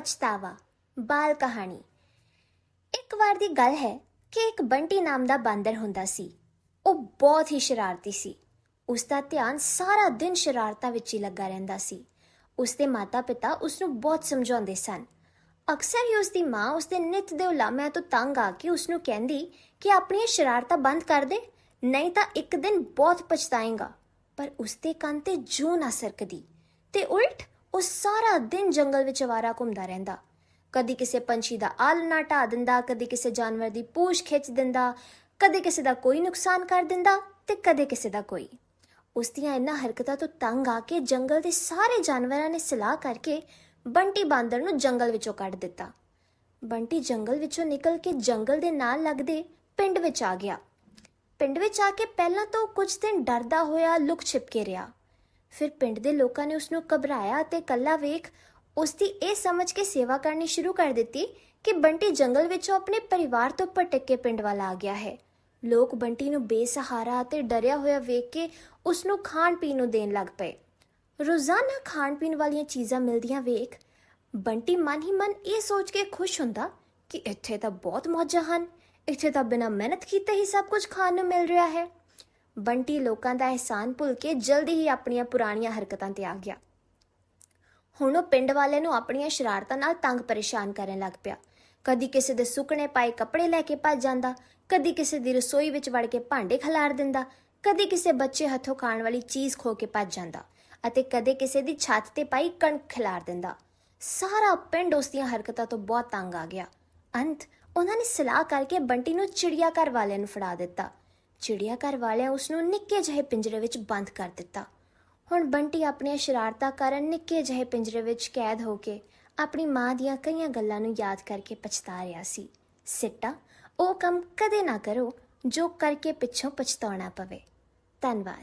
ਪਛਤਾਵਾ। ਬਾਲ ਕਹਾਣੀ। ਇੱਕ ਵਾਰ ਦੀ ਗੱਲ ਹੈ ਕਿ ਇੱਕ ਬੰਟੀ ਨਾਮ ਦਾ ਬਾਂਦਰ ਹੁੰਦਾ ਸੀ। ਉਹ ਬਹੁਤ ਹੀ ਸ਼ਰਾਰਤੀ ਸੀ। ਉਸ ਦਾ ਧਿਆਨ ਸਾਰਾ ਦਿਨ ਸ਼ਰਾਰਤਾਂ ਵਿੱਚ ਹੀ ਲੱਗਾ ਰਹਿੰਦਾ ਸੀ। ਉਸ ਦੇ ਮਾਤਾ-ਪਿਤਾ ਉਸ ਨੂੰ ਬਹੁਤ ਸਮਝਾਉਂਦੇ ਸਨ। ਅਕਸਰ ਹੀ ਉਸ ਦੀ ਮਾਂ ਉਸ ਦੇ ਨਿੱਤ ਦੇ ਉਲਾਮਿਆਂ ਤੋਂ ਤੰਗ ਆ ਕੇ ਉਸ ਨੂੰ ਕਹਿੰਦੀ ਕਿ ਆਪਣੀਆਂ ਸ਼ਰਾਰਤਾਂ ਬੰਦ ਕਰ ਦੇ, ਨਹੀਂ ਤਾਂ ਇੱਕ ਦਿਨ ਬਹੁਤ ਪਛਤਾਏਗਾ। ਪਰ ਉਸ ਦੇ ਕੰਨ ਤੇ ਜੂ ਨਾ ਸਰਕਦੀ। ਤੇ ਉਲਟ ਉਹ ਸਾਰਾ ਦਿਨ ਜੰਗਲ ਵਿੱਚ ਅਵਾਰਾ ਘੁੰਮਦਾ ਰਹਿੰਦਾ। ਕਦੀ ਕਿਸੇ ਪੰਛੀ ਦਾ ਆਲਣਾ ਢਾ ਦਿੰਦਾ, ਕਦੀ ਕਿਸੇ ਜਾਨਵਰ ਦੀ ਪੂਛ ਖਿੱਚ ਦਿੰਦਾ, ਕਦੇ ਕਿਸੇ ਦਾ ਕੋਈ ਨੁਕਸਾਨ ਕਰ ਦਿੰਦਾ ਤੇ ਕਦੇ ਕਿਸੇ ਦਾ ਕੋਈ। ਉਸ ਦੀਆਂ ਇਹਨਾਂ ਹਰਕਤਾਂ ਤੋਂ ਤੰਗ ਆ ਕੇ ਜੰਗਲ ਦੇ ਸਾਰੇ ਜਾਨਵਰਾਂ ਨੇ ਸਲਾਹ ਕਰਕੇ ਬੰਟੀ ਬਾਂਦਰ ਨੂੰ ਜੰਗਲ ਵਿੱਚੋਂ ਕੱਢ ਦਿੱਤਾ। ਬੰਟੀ ਜੰਗਲ ਵਿੱਚੋਂ ਨਿਕਲ ਕੇ ਜੰਗਲ ਦੇ ਨਾਲ ਲੱਗਦੇ ਪਿੰਡ ਵਿੱਚ ਆ ਗਿਆ। ਪਿੰਡ ਵਿੱਚ ਆ ਕੇ ਪਹਿਲਾਂ ਤਾਂ ਕੁਝ ਦਿਨ ਡਰਦਾ ਹੋਇਆ ਲੁਕ ਛਿਪ ਕੇ ਰਿਹਾ। ਫਿਰ ਪਿੰਡ ਦੇ ਲੋਕਾਂ ਨੇ ਉਸ ਨੂੰ ਘਬਰਾਇਆ ਅਤੇ ਕੱਲਾ ਵੇਖ ਉਸ ਦੀ ਇਹ ਸਮਝ ਕੇ ਸੇਵਾ ਕਰਨੀ ਸ਼ੁਰੂ ਕਰ ਦਿੱਤੀ ਕਿ ਬੰਟੀ ਜੰਗਲ ਵਿੱਚੋਂ ਆਪਣੇ ਪਰਿਵਾਰ ਤੋਂ ਭਟਕ ਕੇ ਪਿੰਡ ਵੱਲ ਆ ਗਿਆ ਹੈ। ਲੋਕ ਬੰਟੀ ਨੂੰ ਬੇਸਹਾਰਾ ਅਤੇ ਡਰਿਆ ਹੋਇਆ ਵੇਖ ਕੇ ਉਸ ਨੂੰ ਖਾਣ ਪੀਣ ਨੂੰ ਦੇਣ ਲੱਗ ਪਏ। ਰੋਜ਼ਾਨਾ ਖਾਣ ਪੀਣ ਵਾਲੀਆਂ ਚੀਜ਼ਾਂ ਮਿਲਦੀਆਂ ਵੇਖ ਬੰਟੀ ਮਨ ਹੀ ਮਨ ਇਹ ਸੋਚ ਕੇ ਖੁਸ਼ ਹੁੰਦਾ ਕਿ ਇੱਥੇ ਤਾਂ ਬਹੁਤ ਮੌਜਾਂ ਹਨ। ਇੱਥੇ ਤਾਂ ਬਿਨਾਂ ਮਿਹਨਤ ਕੀਤੇ ਹੀ ਸਭ ਕੁਝ ਖਾਣ ਨੂੰ ਮਿਲ ਰਿਹਾ ਹੈ। ਬੰਟੀ ਲੋਕਾਂ ਦਾ ਅਹਿਸਾਨ ਭੁੱਲ ਕੇ ਜਲਦੀ ਹੀ ਆਪਣੀਆਂ ਪੁਰਾਣੀਆਂ ਹਰਕਤਾਂ ਤੇ ਆ ਗਿਆ। ਹੁਣ ਉਹ ਪਿੰਡ ਵਾਲਿਆਂ ਨੂੰ ਆਪਣੀਆਂ ਸ਼ਰਾਰਤਾਂ ਨਾਲ ਤੰਗ ਪਰੇਸ਼ਾਨ ਕਰਨ ਲੱਗ ਪਿਆ। ਕਦੀ ਕਿਸੇ ਦੇ ਸੁੱਕਣੇ ਪਾਏ ਕੱਪੜੇ ਲੈ ਕੇ ਭੱਜ ਜਾਂਦਾ, ਕਦੀ ਕਿਸੇ ਦੀ ਰਸੋਈ ਵਿੱਚ ਵੜ ਕੇ ਭਾਂਡੇ ਖਿਲਾਰ ਦਿੰਦਾ, ਕਦੀ ਕਿਸੇ ਬੱਚੇ ਹੱਥੋਂ ਖਾਣ ਵਾਲੀ ਚੀਜ਼ ਖੋ ਕੇ ਭੱਜ ਜਾਂਦਾ ਅਤੇ ਕਦੇ ਕਿਸੇ ਦੀ ਛੱਤ ਤੇ ਪਾਈ ਕਣਕ ਖਿਲਾਰ ਦਿੰਦਾ। ਸਾਰਾ ਪਿੰਡ ਉਸ ਦੀਆਂ ਹਰਕਤਾਂ ਤੋਂ ਬਹੁਤ ਤੰਗ ਆ ਗਿਆ। ਅੰਤ ਉਹਨਾਂ ਨੇ ਸਲਾਹ ਕਰਕੇ ਬੰਟੀ ਨੂੰ ਚਿੜੀਆ ਘਰ ਵਾਲਿਆਂ ਨੂੰ ਫੜਾ ਦਿੱਤਾ। ਚਿੜੀਆ ਘਰ ਵਾਲਿਆਂ ਉਸ ਨੂੰ ਨਿੱਕੇ ਜਿਹੇ ਪਿੰਜਰੇ ਵਿੱਚ ਬੰਦ ਕਰ ਦਿੱਤਾ। ਹੁਣ ਬੰਟੀ ਆਪਣੀਆਂ ਸ਼ਰਾਰਤਾਂ ਕਾਰਨ ਨਿੱਕੇ ਜਿਹੇ ਪਿੰਜਰੇ ਵਿੱਚ ਕੈਦ ਹੋ ਕੇ ਆਪਣੀ ਮਾਂ ਦੀਆਂ ਕਈਆਂ ਗੱਲਾਂ ਨੂੰ ਯਾਦ ਕਰਕੇ ਪਛਤਾ ਰਿਹਾ ਸੀ। ਸਿੱਟਾ, ਉਹ ਕੰਮ ਕਦੇ ਨਾ ਕਰੋ ਜੋ ਕਰਕੇ ਪਿੱਛੋਂ ਪਛਤਾਉਣਾ ਪਵੇ। ਧੰਨਵਾਦ।